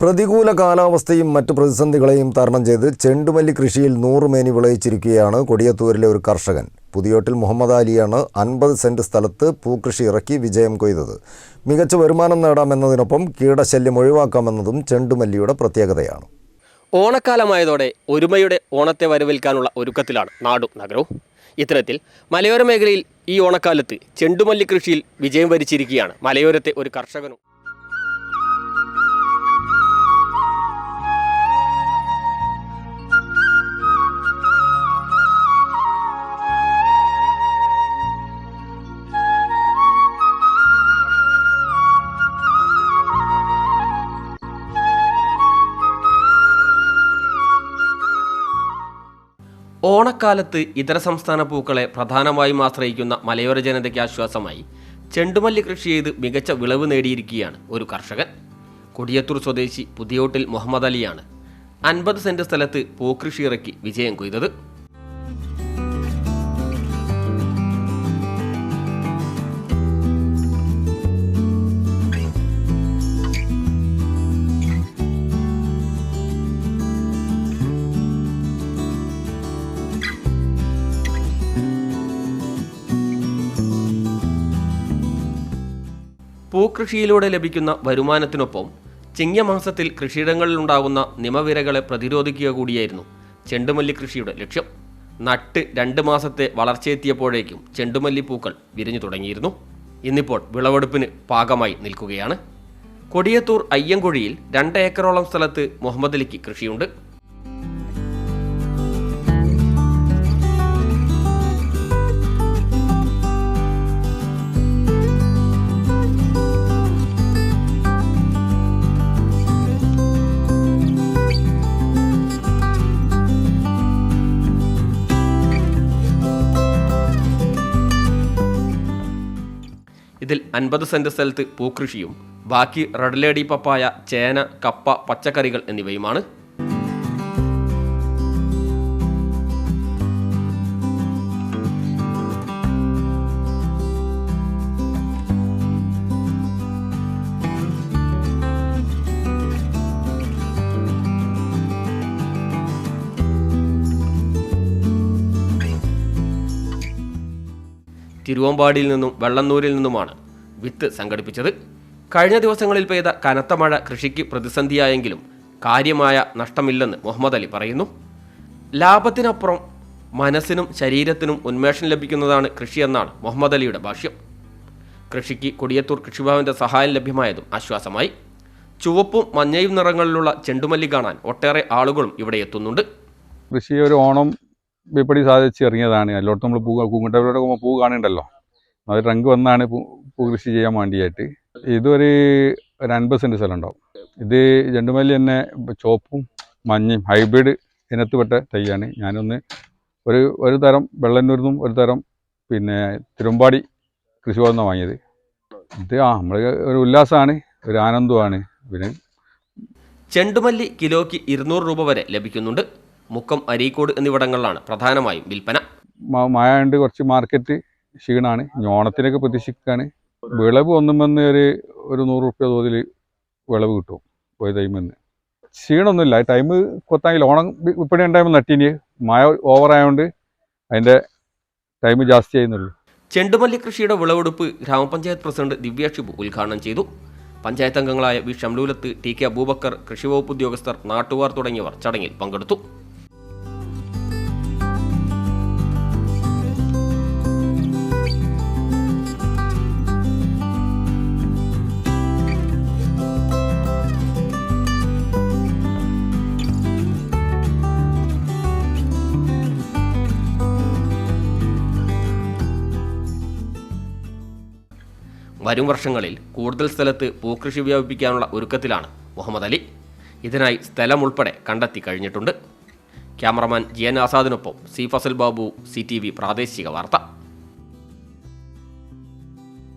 പ്രതികൂല കാലാവസ്ഥയും മറ്റ് പ്രതിസന്ധികളെയും തരണം ചെയ്ത് ചെണ്ടുമല്ലി കൃഷിയിൽ നൂറുമേനി വിളയിച്ചിരിക്കുകയാണ് കൊടിയത്തൂരിലെ ഒരു കർഷകൻ. പുതിയോട്ടിൽ മുഹമ്മദ് അലിയാണ് അൻപത് സെന്റ് സ്ഥലത്ത് പൂക്കൃഷി ഇറക്കി വിജയം കൊയ്തത്. മികച്ച വരുമാനം നേടാമെന്നതിനൊപ്പം കീടശല്യം ഒഴിവാക്കാമെന്നതും ചെണ്ടുമല്ലിയുടെ പ്രത്യേകതയാണ്. ഓണക്കാലമായതോടെ ഒരുമയുടെ ഓണത്തെ വരവേൽക്കാനുള്ള ഒരുക്കത്തിലാണ് നാടും നഗരവും. ഇത്തരത്തിൽ മലയോര മേഖലയിൽ ഈ ഓണക്കാലത്ത് ചെണ്ടുമല്ലി കൃഷിയിൽ വിജയം വരിച്ചിരിക്കുകയാണ് മലയോരത്തെ ഒരു കർഷകനും. ഓണക്കാലത്ത് ഇതര സംസ്ഥാന പൂക്കളെ പ്രധാനമായും ആശ്രയിക്കുന്ന മലയോര ജനതയ്ക്ക് ആശ്വാസമായി ചെണ്ടുമല്ലി കൃഷി ചെയ്ത് മികച്ച വിളവ് നേടിയിരിക്കുകയാണ് ഒരു കർഷകൻ. കൊടിയത്തൂർ സ്വദേശി പുതിയോട്ടിൽ മുഹമ്മദ് അലിയാണ് അൻപത് സെന്റ് സ്ഥലത്ത് പൂക്കൃഷി ഇറക്കി വിജയം കൊയ്തത്. പൂക്കൃഷിയിലൂടെ ലഭിക്കുന്ന വരുമാനത്തിനൊപ്പം ചിങ്ങമാസത്തിൽ കൃഷിയിടങ്ങളിലുണ്ടാകുന്ന നിമവിരകളെ പ്രതിരോധിക്കുക കൂടിയായിരുന്നു ചെണ്ടുമല്ലി കൃഷിയുടെ ലക്ഷ്യം. നട്ട് രണ്ട് മാസത്തെ വളർച്ചയെത്തിയപ്പോഴേക്കും ചെണ്ടുമല്ലി പൂക്കൾ വിരിഞ്ഞു തുടങ്ങിയിരുന്നു. ഇന്നിപ്പോൾ വിളവെടുപ്പിന് പാകമായി നിൽക്കുകയാണ്. കൊടിയത്തൂർ അയ്യങ്കുഴിയിൽ രണ്ട് ഏക്കറോളം സ്ഥലത്ത് മുഹമ്മദ് അലിക്ക് കൃഷിയുണ്ട്. ഇതിൽ അൻപത് സെന്റ് സ്ഥലത്ത് പൂക്കൃഷിയും ബാക്കി റെഡ് ലേഡി പപ്പായ ചേന കപ്പ പച്ചക്കറികൾ എന്നിവയുമാണ്. തിരുവമ്പാടിയിൽ നിന്നും വെള്ളന്നൂരിൽ നിന്നുമാണ് വിത്ത് സംഘടിപ്പിച്ചത്. കഴിഞ്ഞ ദിവസങ്ങളിൽ പെയ്ത കനത്ത മഴ കൃഷിക്ക് പ്രതിസന്ധിയായെങ്കിലും കാര്യമായ നഷ്ടമില്ലെന്ന് മുഹമ്മദ് അലി പറയുന്നു. ലാഭത്തിനപ്പുറം മനസ്സിനും ശരീരത്തിനും ഉന്മേഷം ലഭിക്കുന്നതാണ് കൃഷിയെന്നാണ് മുഹമ്മദ് അലിയുടെ ഭാഷ്യം. കൃഷിക്ക് കൊടിയത്തൂർ കൃഷിഭവന്റെ സഹായം ലഭ്യമായതും ആശ്വാസമായി. ചുവപ്പും മഞ്ഞയും നിറങ്ങളിലുള്ള ചെണ്ടുമല്ലി കാണാൻ ഒട്ടേറെ ആളുകളും ഇവിടെ എത്തുന്നുണ്ട്. കൃഷി ഒരു ഓണം വിപണി സാധിച്ച് ഇറങ്ങിയതാണ്. എല്ലായിടത്തും നമ്മൾ പൂ പൂങ്കട്ടവരോട് പോകുമ്പോൾ പൂ കാണുന്നുണ്ടല്ലോ. അത് റങ്ക് വന്നാണ് പൂ കൃഷി ചെയ്യാൻ വേണ്ടിയായിട്ട്. ഇതൊരു ഒരു അൻപത് സെന്റ് സ്ഥലം ഉണ്ടാവും ഇത് ചെണ്ടുമല്ലി തന്നെ ചോപ്പും മഞ്ഞയും ഹൈബ്രിഡ് ഇനത്തിൽപ്പെട്ട തൈയാണ്. ഞാനൊന്ന് ഒരു ഒരു തരം വെള്ളന്നൂരിൽ ഒരു തരം പിന്നെ തിരുമ്പാടി കൃഷി നിന്നാണ് വാങ്ങിയത്. ഇത് ആ നമ്മൾ ഒരു ഉല്ലാസമാണ് ഒരു ആനന്ദമാണ് പിന്നെ ചെണ്ടുമല്ലി കിലോയ്ക്ക് ഇരുന്നൂറ് രൂപ വരെ ലഭിക്കുന്നുണ്ട്. മുക്കം അരീക്കോട് എന്നിവിടങ്ങളിലാണ് പ്രധാനമായും വിൽപ്പന. മായാണ്ട് കുറച്ച് മാർക്കറ്റ് ക്ഷീണാണ്. ഞോണത്തിനൊക്കെ പ്രതീക്ഷിക്കുകയാണ് വിളവ് ഒന്നും വന്ന് ഒരു ഒരു നൂറ് റുപ്യ തോതിൽ വിളവ് കിട്ടും പോയ ടൈമെന്ന് ക്ഷീണമൊന്നുമില്ല ടൈം കൊത്താങ്കിൽ ഓണം വി- വിപണി ഉണ്ടാകുമ്പോൾ നട്ടീന് മഴ ഓവറായതുകൊണ്ട് അതിന്റെ ടൈം ജാസ്തി ചെയ്യുന്നുള്ളൂ ചെണ്ടുമല്ലി കൃഷിയുടെ വിളവെടുപ്പ് ഗ്രാമപഞ്ചായത്ത് പ്രസിഡന്റ് ദിവ്യ ഷിബു ഉദ്ഘാടനം ചെയ്തു. പഞ്ചായത്ത് അംഗങ്ങളായ V Shamlulath T K Abubakar കൃഷിവകുപ്പ് ഉദ്യോഗസ്ഥർ നാട്ടുകാർ തുടങ്ങിയവർ ചടങ്ങിൽ പങ്കെടുത്തു. വരും വർഷങ്ങളിൽ കൂടുതൽ സ്ഥലത്ത് പൂക്കൃഷി വ്യാപിപ്പിക്കാനുള്ള ഒരുക്കത്തിലാണ് മുഹമ്മദ് അലി. ഇതിനായി സ്ഥലം ഉൾപ്പെടെ കണ്ടെത്തി കഴിഞ്ഞിട്ടുണ്ട്. Cameraman G N ആസാദിനൊപ്പം C Fazal Babu C T V പ്രാദേശിക വാർത്ത.